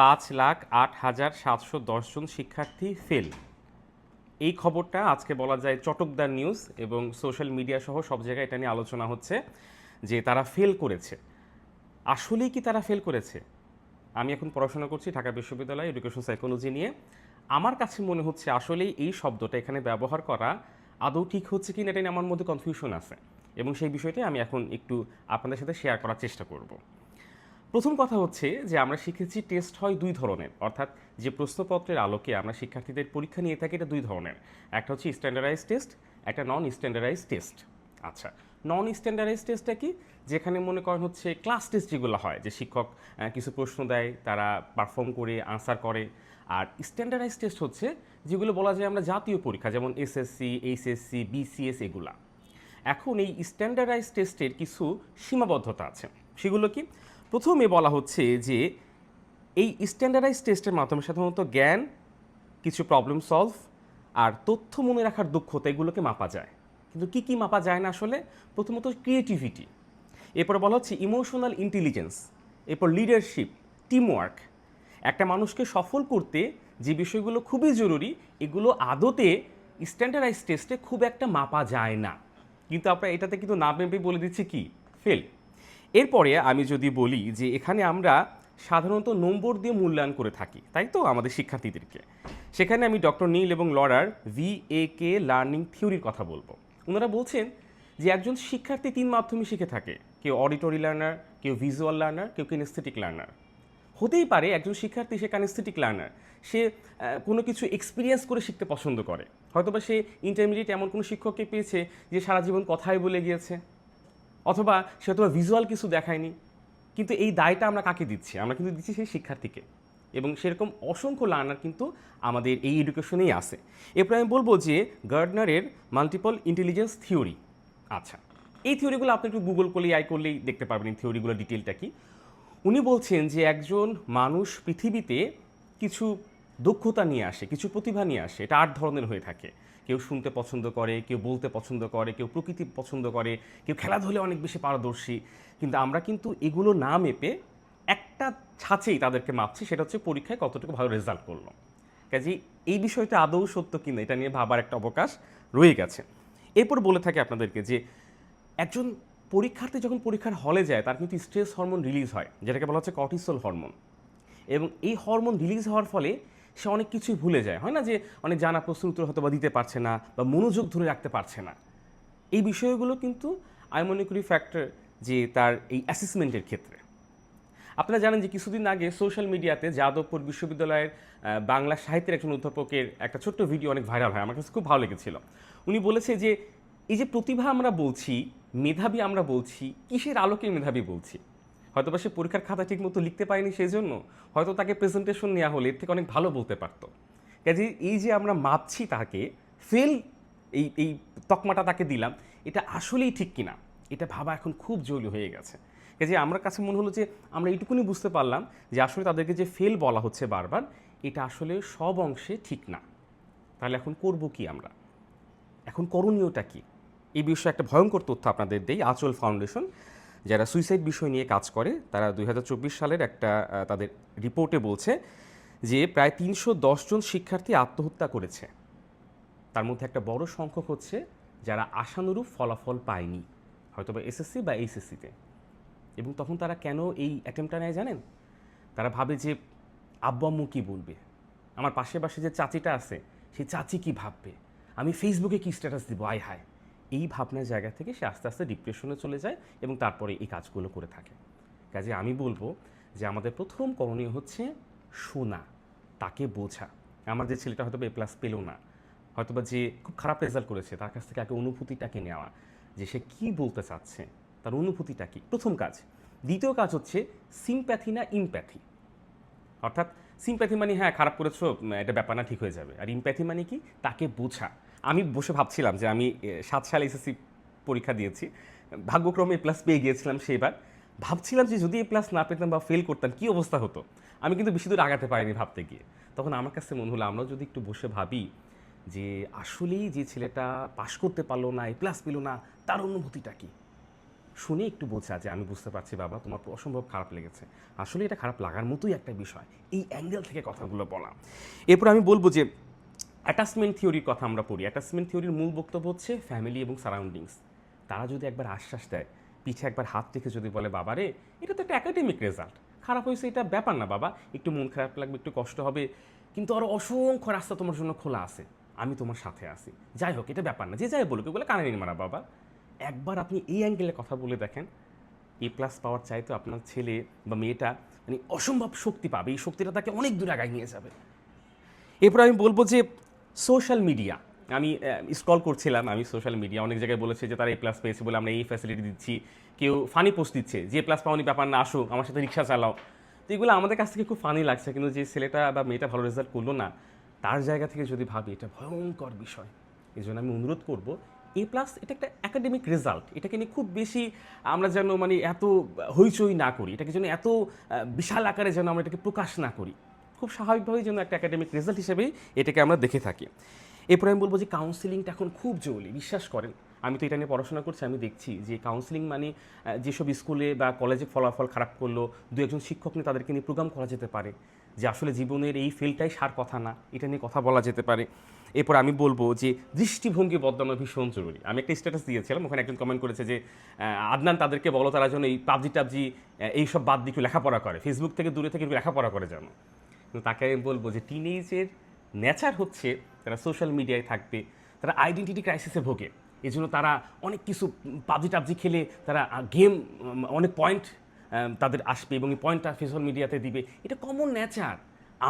পাঁচ লাখ আট হাজার সাতশো দশজন শিক্ষার্থী ফেল এই খবরটা আজকে বলা যায় চটকদার নিউজ এবং সোশ্যাল মিডিয়া সহ সব জায়গায় এটা নিয়ে আলোচনা হচ্ছে যে তারা ফেল করেছে। আসলেই কি তারা ফেল করেছে? আমি এখন পড়াশোনা করছি ঢাকা বিশ্ববিদ্যালয় এডুকেশন সাইকোলজি নিয়ে। আমার কাছে মনে হচ্ছে আসলেই এই শব্দটা এখানে ব্যবহার করা আদৌ ঠিক হচ্ছে কি না এটা নিয়ে আমার মধ্যে কনফিউশন আছে। এবং সেই বিষয়টাই আমি এখন একটু আপনাদের সাথে শেয়ার করার চেষ্টা করব। প্রথম কথা হচ্ছে যে আমরা শিখেছি টেস্ট হয় দুই ধরনের। অর্থাৎ যে প্রশ্নপত্রের আলোকে আমরা শিক্ষার্থীদের পরীক্ষা নিয়ে থাকি এটা দুই ধরনের। একটা হচ্ছে স্ট্যান্ডার্ডাইজ টেস্ট একটা নন স্ট্যান্ডার্ডাইজ টেস্ট আচ্ছা নন স্ট্যান্ডার্ডাইজ টেস্টটা কি? যেখানে মনে করেন হচ্ছে ক্লাস টেস্ট যেগুলো হয়, যে শিক্ষক কিছু প্রশ্ন দেয়, তারা পারফর্ম করে আনসার করে। আর স্ট্যান্ডার্ডাইজ টেস্ট হচ্ছে যেগুলো বলা যায় আমরা জাতীয় পরীক্ষা, যেমন এসএসসি এইচএসসি বিসিএস এগুলা। এখন এই স্ট্যান্ডার্ডাইজ টেস্টের কিছু সীমাবদ্ধতা আছে। সেগুলো কি? প্রথমে বলা হচ্ছে যে এই স্ট্যান্ডার্ডাইজ টেস্টের মাধ্যমে সাধারণত জ্ঞান, কিছু প্রবলেম সলভ আর তথ্য মনে রাখার দক্ষতা এগুলোকে মাপা যায়। কিন্তু কি কি মাপা যায় না আসলে? প্রথমত ক্রিয়েটিভিটি এরপর বলা হচ্ছে ইমোশনাল ইন্টেলিজেন্স এরপর লিডারশিপ টিমওয়ার্ক একটা মানুষকে সফল করতে যে বিষয়গুলো খুবই জরুরি, এগুলো আদতে স্ট্যান্ডার্ডাইজ টেস্টে খুব একটা মাপা যায় না। কিন্তু আমরা এটাতে কিন্তু না মেপে বলে দিচ্ছি কি? ফেল এরপরে আমি যদি বলি যে এখানে আমরা সাধারণত নম্বর দিয়ে মূল্যায়ন করে থাকি, তাই তো? আমাদের শিক্ষার্থীদেরকে। সেখানে আমি ডক্টর নীল এবং লরার ভি এ কে লার্নিং থিওরির কথা বলব। ওনারা বলছেন যে একজন শিক্ষার্থী তিন মাধ্যমে শিখে থাকে। কেউ অডিটরি লার্নার কেউ ভিজুয়াল লার্নার কেউ কিনেস্থেটিক লার্নার হতেই পারে একজন শিক্ষার্থী সে কানেস্থেটিক লার্নার সে কোনো কিছু এক্সপিরিয়েন্স করে শিখতে পছন্দ করে। হয়তোবা সে ইন্টারমিডিয়েট এমন কোনো শিক্ষককে পেয়েছে যে সারা জীবন কথাই বলে গিয়েছে। অথবা সে অথবা ভিজুয়াল কিছু দেখায়নি, কিন্তু এই দায়টা আমরা কাকে দিচ্ছি? আমরা কিন্তু দিচ্ছি সেই শিক্ষার্থীকে। এবং সেরকম অসংখ্য লার্নার কিন্তু আমাদের এই এডুকেশনেই আছে। এরপরে আমি বলব যে গার্ডনারের মাল্টিপল ইন্টেলিজেন্স থিওরি আচ্ছা এই থিওরিগুলো আপনি একটু গুগল করলেই, আই করলেই দেখতে পারবেন এই থিওরিগুলো ডিটেলটা কি। উনি বলছেন যে একজন মানুষ পৃথিবীতে কিছু দক্ষতা নিয়ে আসে, কিছু প্রতিভা নিয়ে আসে, এটা আট ধরনের হয়ে থাকে। কেউ শুনতে পছন্দ করে, কেউ বলতে পছন্দ করে, কেউ প্রকৃতি পছন্দ করে, কেউ খেলাধুলে অনেক বেশি পারদর্শী। কিন্তু আমরা কিন্তু এগুলো না মেপে একটা ছাঁচেই তাদেরকে মাপছি, সেটা হচ্ছে পরীক্ষায় কতটুকু ভালো রেজাল্ট করল। কাজে এই বিষয়টা আদৌ সত্য কিনা এটা নিয়ে ভাবার একটা অবকাশ রয়ে গেছে। এরপর বলে থাকে আপনাদেরকে যে একজন পরীক্ষার্থী যখন পরীক্ষার হলে যায়, তার কিন্তু স্ট্রেস হরমোন রিলিজ হয়, যেটাকে বলা হচ্ছে কর্টিসল হরমোন এবং এই হরমোন রিলিজ হওয়ার ফলে সে অনেক কিছুই ভুলে যায়, হয় না যে অনেক জানা প্রশ্ন উত্তর হয়তো বা দিতে পারছে না বা মনোযোগ ধরে রাখতে পারছে না। এই বিষয়গুলো কিন্তু আমি মনে করি ফ্যাক্টর যে তার এই অ্যাসেসমেন্টের ক্ষেত্রে। আপনারা জানেন যে কিছুদিন আগে সোশ্যাল মিডিয়াতে যাদবপুর বিশ্ববিদ্যালয়ের বাংলা সাহিত্যের একজন অধ্যাপকের একটা ছোট্ট ভিডিও অনেক ভাইরাল হয়। আমার কাছে খুব ভালো লেগেছিল। উনি বলেছে যে, এই যে প্রতিভা আমরা বলছি, মেধাবী আমরা বলছি, কিসের আলোকে মেধাবী বলছি? হয়তো বা সে পরীক্ষার খাতা ঠিক মতো লিখতে পারেনি সেই জন্য হয়তো তাকে প্রেজেন্টেশন নেওয়া হলে, এর থেকে অনেক ভালো বলতে পারতো। কাজে এই যে আমরা মাপছি তাকে ফেল এই এই তকমাটা তাকে দিলাম, এটা আসলেই ঠিক কিনা, এটা ভাবা এখন খুব জরুরি হয়ে গেছে। কাজে আমার কাছে মনে হলো যে আমরা এইটুকুনি বুঝতে পারলাম যে আসলে তাদেরকে যে ফেল বলা হচ্ছে বারবার, এটা আসলে সব অংশে ঠিক না। তাহলে এখন করব কি আমরা? এখন করণীয়টা কি? এই বিষয়ে একটা ভয়ঙ্কর তথ্য আপনাদের দেই, আচল ফাউন্ডেশন। যারা সুইসাইড বিষয় নিয়ে কাজ করে, তারা দু হাজার চব্বিশ সালের একটা তাদের রিপোর্টে বলছে যে প্রায় তিনশো জন শিক্ষার্থী আত্মহত্যা করেছে। তার মধ্যে একটা বড় সংখ্যক হচ্ছে যারা আশানুরূপ ফলাফল পায়নি হয়তো বা এসএসসি বা এইচএসসিতে। এবং তখন তারা কেন এই অ্যাটেম্পটা নেয় জানেন? তারা ভাবে যে আব্বু আম্মু কী বলবে? আমার পাশে পাশে যে চাচিটা আছে সেই চাচি কি ভাববে? আমি ফেসবুকে কি স্ট্যাটাস দিব? আয় হায়। এই ভাবনার জায়গা থেকে সে আস্তে আস্তে ডিপ্রেশনে চলে যায় এবং তারপরে এই কাজগুলো করে থাকে। কাজে আমি বলব যে আমাদের প্রথম করণীয় হচ্ছে শোনা, তাকে বোঝা। আমার যে ছেলেটা হয়তো এ প্লাস পেল না, হয়তোবা যে খুব খারাপ রেজাল্ট করেছে, তার কাছ থেকে আগে অনুভূতিটাকে নেওয়া, যে সে কি বলতে চাচ্ছে, তার অনুভূতিটা কি? প্রথম কাজ। দ্বিতীয় কাজ হচ্ছে সিম্প্যাথি না ইমপ্যাথি অর্থাৎ সিম্প্যাথি মানে হ্যাঁ খারাপ করেছ এটা ব্যাপার না, ঠিক হয়ে যাবে। আর ইমপ্যাথি মানে কি? তাকে বোঝা। আমি বসে ভাবছিলাম যে আমি সাত সালে এসএসসি পরীক্ষা দিয়েছি, ভাগ্যক্রমে প্লাস পেয়ে গিয়েছিলাম সেইবার ভাবছিলাম যে যদি এ প্লাস না পেতাম বা ফেল করতাম, কি অবস্থা হতো? আমি কিন্তু বেশি দূর আগাতে পারিনি ভাবতে গিয়ে। তখন আমার কাছে মনে হলো, আমরাও যদি একটু বসে ভাবি যে আসলেই যে ছেলেটা পাশ করতে পারল না এ প্লাস পেল না, তার অনুভূতিটা কি? শুনে একটু বোঝা যে আমি বুঝতে পারছি বাবা, তোমার অসম্ভব খারাপ লেগেছে। আসলে এটা খারাপ লাগার মতোই একটা বিষয়, এই অ্যাঙ্গেল থেকে কথাগুলো বলা। এরপর আমি বলব যে অ্যাটাচমেন্ট থিওরির কথা আমরা পড়ি। অ্যাটাচমেন্ট থিওরির মূল বক্তব্য হচ্ছে ফ্যামিলি এবং সারাউন্ডিংস তারা যদি একবার আশ্বাস দেয়, পিঠে একবার হাত রেখে যদি বলে, বাবারে, এটা তো একটা একাডেমিক রেজাল্ট খারাপ হয়েছে এটা ব্যাপার না বাবা, একটু মন খারাপ লাগবে, একটু কষ্ট হবে, কিন্তু আরও অসংখ্য রাস্তা তোমার জন্য খোলা আছে। আমি তোমার সাথে আছি। যাই হোক, এটা ব্যাপার না। যে যাই বলুক বলে কানে মারা বাবা। একবার আপনি এই অ্যাঙ্গেলে কথা বলে দেখেন এ প্লাস পাওয়ার চাইতো আপনার ছেলে বা মেয়েটা মানে অসম্ভব শক্তি পাবে। এই শক্তিটা তাকে অনেক দূর আগায় নিয়ে যাবে। এরপর আমি বলব যে সোশ্যাল মিডিয়া আমি স্ক্রল করছিলাম, আমি সোশ্যাল মিডিয়া অনেক জায়গায় বলেছে যে তারা এ প্লাস পেয়েছে বলে আমরা এই ফ্যাসিলিটি দিচ্ছি। কেউ ফানি পোস্ট দিচ্ছে, যে প্লাস পাওয়ানি ব্যাপার না আসো আমার সাথে রিক্সা চালাও। তো এগুলো আমাদের কাছ থেকে খুব ফানি লাগছে, কিন্তু যে ছেলেটা বা মেয়েটা ভালো রেজাল্ট করল না, তার জায়গা থেকে যদি ভাবি, এটা ভয়ঙ্কর বিষয়। এই জন্য আমি অনুরোধ করব এ প্লাস এটা একটা একাডেমিক রেজাল্ট এটাকে নিয়ে খুব বেশি আমরা যেন মানে এত হইচই না করি, এটাকে যেন এত বিশাল আকারে যেন আমরা এটাকে প্রকাশ না করি। খুব স্বাভাবিকভাবেই যেন একটা একাডেমিক রেজাল্ট হিসেবেই এটাকে আমরা দেখে থাকি। এরপরে আমি বলব যে কাউন্সিলিংটা এখন খুব জরুরি, বিশ্বাস করেন। আমি তো এটা নিয়ে পড়াশোনা করছি, আমি দেখছি যে কাউন্সিলিং মানে যেসব স্কুলে বা কলেজে ফলাফল খারাপ করল, দু একজন শিক্ষক নিয়ে তাদেরকে নিয়ে প্রোগ্রাম করা যেতে পারে। যে আসলে জীবনের এই ফিল্ডটাই সার কথা না, এটা নিয়ে কথা বলা যেতে পারে। এরপর আমি বলব যে দৃষ্টিভঙ্গি বদলানো ভীষণ জরুরি। আমি একটা স্ট্যাটাস দিয়েছিলাম, ওখানে একজন কমেন্ট করেছে যে আদনান তাদেরকে বলো তারা যেন এই পাবজি টাবজি এইসব বাদ দিয়ে একটু লেখাপড়া করে। ফেসবুক থেকে দূরে থেকে একটু লেখাপড়া করে যেন। কিন্তু তাকে আমি বলব যে টিনেজের নেচার হচ্ছে, তারা সোশ্যাল মিডিয়ায় থাকবে, তারা আইডেন্টিটি ক্রাইসিসে ভোগে। এই জন্য তারা অনেক কিছু পাবজি টাবজি খেলে তারা গেম অনেক পয়েন্ট তাদের আসবে এবং এই পয়েন্টটা সোশ্যাল মিডিয়াতে দিবে। এটা কমন নেচার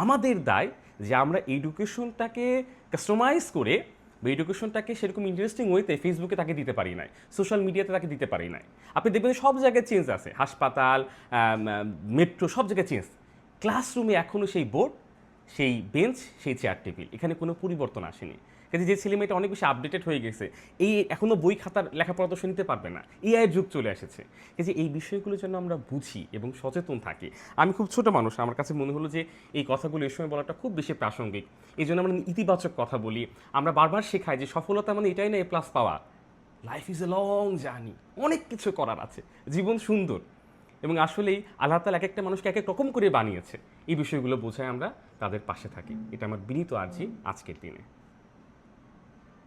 আমাদের দায় যে আমরা এডুকেশনটাকে কাস্টমাইজ করে বা এডুকেশনটাকে সেরকম ইন্টারেস্টিং ওয়েতে ফেসবুকে তাকে দিতে পারি নাই সোশ্যাল মিডিয়াতে তাকে দিতে পারি নাই। আপনি দেখবেন সব জায়গায় চেঞ্জ আছে। হাসপাতাল মেট্রো সব জায়গায় চেঞ্জ ক্লাসরুমে এখনও সেই বোর্ড সেই বেঞ্চ সেই চেয়ার টেবিল এখানে কোনো পরিবর্তন আসেনি। কাজে যে ছেলে মেয়েটা অনেক বেশি আপডেটেড হয়ে গেছে, এই এখনও বই খাতার লেখাপড়া তো শুনতে পারবে না। এআই যুগ চলে এসেছে। কাজে এই বিষয়গুলো যেন আমরা বুঝি এবং সচেতন থাকি। আমি খুব ছোট মানুষ, আমার কাছে মনে হলো যে এই কথাগুলো এই সময় বলাটা খুব বেশি প্রাসঙ্গিক। এই জন্য আমরা ইতিবাচক কথা বলি। আমরা বারবার শেখাই যে সফলতা মানে এটাই না, এ প্লাস পাওয়া। Life is a long journey অনেক কিছু করার আছে। জীবন সুন্দর। এবং আসলেই আল্লাহ তালা এক একটা মানুষকে এক এক রকম করে বানিয়েছে। এই বিষয়গুলো বোঝায় আমরা তাদের পাশে থাকি। এটা আমার বিনীত আর্জি আজকের দিনে।